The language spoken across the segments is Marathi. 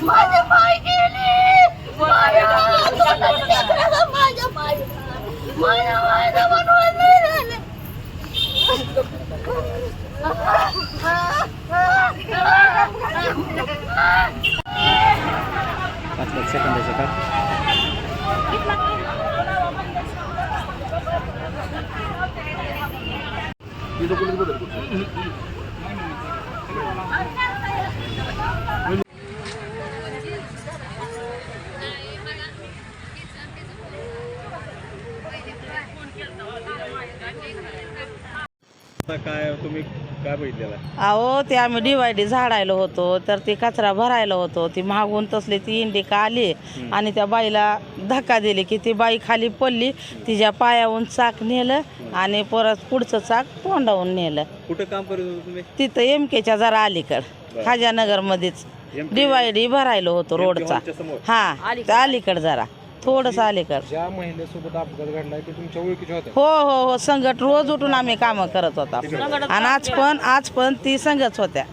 माझ्या पाय गेली. माझ्या माझ्या पाय माझ्या पायचं बनवत नाही झालं पाच पाच सेकंदाचं का काय तुम्ही काय बघितलेला? अहो ते आम्ही डिवायडी झाडायला होतो तर ती कचरा भरायला होतो. ती मागून तसली ती इंडिका आली? आणि त्या बाईला धक्का दिली की ती बाई खाली पडली तिच्या पायाहून चाक नेलं आणि परत पुढचं चाक तोंडावून नेलं. कुठं काम करत होता तुम्ही? तिथं एम केच्या जरा अलीकड खाजानगरमध्येच. डिवायडी भरायला होतो रोडचा. हा त्या अलीकड जरा. थोडस अलीकड ज्या महिलेसोबत अपघात घडलाय ते तुमच्या ओळखीचे होते? हो हो हो. संगट रोज उठून आम्ही कामं करत होता आणि आज पण आज पण ती संगच होत्या.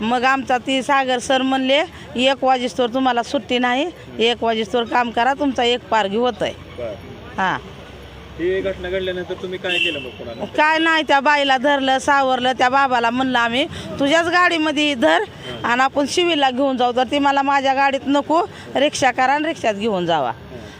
मग आमचा ती सागर सर म्हणले एक वाजेस्तोर तुम्हाला सुट्टी नाही एक वाजेस्तोर काम करा तुमचा एक पारगी होत आहे हां. ही घटना घडल्यानंतर तुम्ही काय केलं मग कोणाला? काय नाही त्या बाईला धरलं सावरलं त्या बाबाला म्हणलं आम्ही तुझ्याच गाडीमध्ये धर आणि आपण शिवीला घेऊन जाऊ तर ती मला माझ्या गाडीत नको रिक्षा करा आणि रिक्षात घेऊन जावा.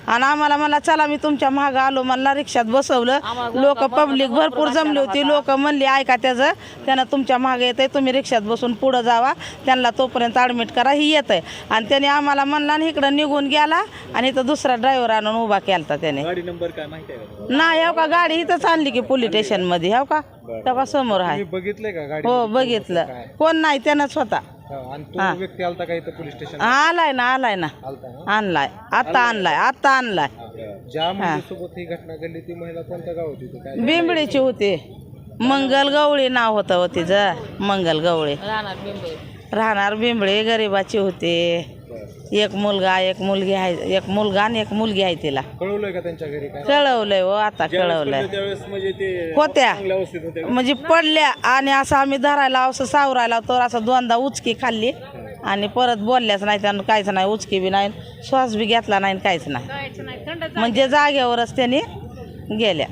आणि आम्हाला मला चला मी तुमच्या मागं आलो. मला रिक्षात बसवलं. लोक पब्लिक भरपूर जमली होती. लोक म्हणली ऐका त्याचं त्यानं तुमच्या मागे येते तुम्ही रिक्षात बसून पुढं जावा. त्यांना तोपर्यंत ॲडमिट करा ही येत आहे आणि त्याने आम्हाला म्हणला आणि इकडं निघून गेला आणि इथं दुसरा ड्रायव्हर आणून उभा केला त्याने. गाडी नंबर काय माहिती आहे का तुम्हाला? नाही हो का गाडी इथंच आणली की पोलीस स्टेशनमध्ये हो का? तेव्हा समोर आहे. का गाडी हो बघितलं. कोण नाही त्यानंच होता. आणि तो व्यक्ती आलता का इथं पोलीस स्टेशन आलाय ना आलाय ना. आलता ना? आणलाय. आता आणलाय आता आणलाय. ज्या महिलेसोबत ही घटना घडली ती महिला कोणत्या गावात होती? काय बिंबडीची होती. मंगल गवळी नाव होतं हो तिचं. मंगल गवळी. राहणार बिंबळी गरिबाची होती. एक मुलगा एक मुलगी आहे एक मुलगा आणि एक मुलगी आहे तिला. कळवलंय का त्यांच्या घरी काय? कळवलंय हो आता कळवलंय. त्यावेळेस म्हणजे ते होत्या. चांगल्या अवस्थेत होते म्हणजे पडल्या आणि असं आम्ही धरायला असं सावरायला तर असं दोनदा उचकी खाल्ली. आणि परत बोलल्याच नाही त्यानं काहीच नाही उचकी बी नाही श्वास बी घेतला नाही काहीच नाही. म्हणजे जागेवरच त्यांनी गेल्या.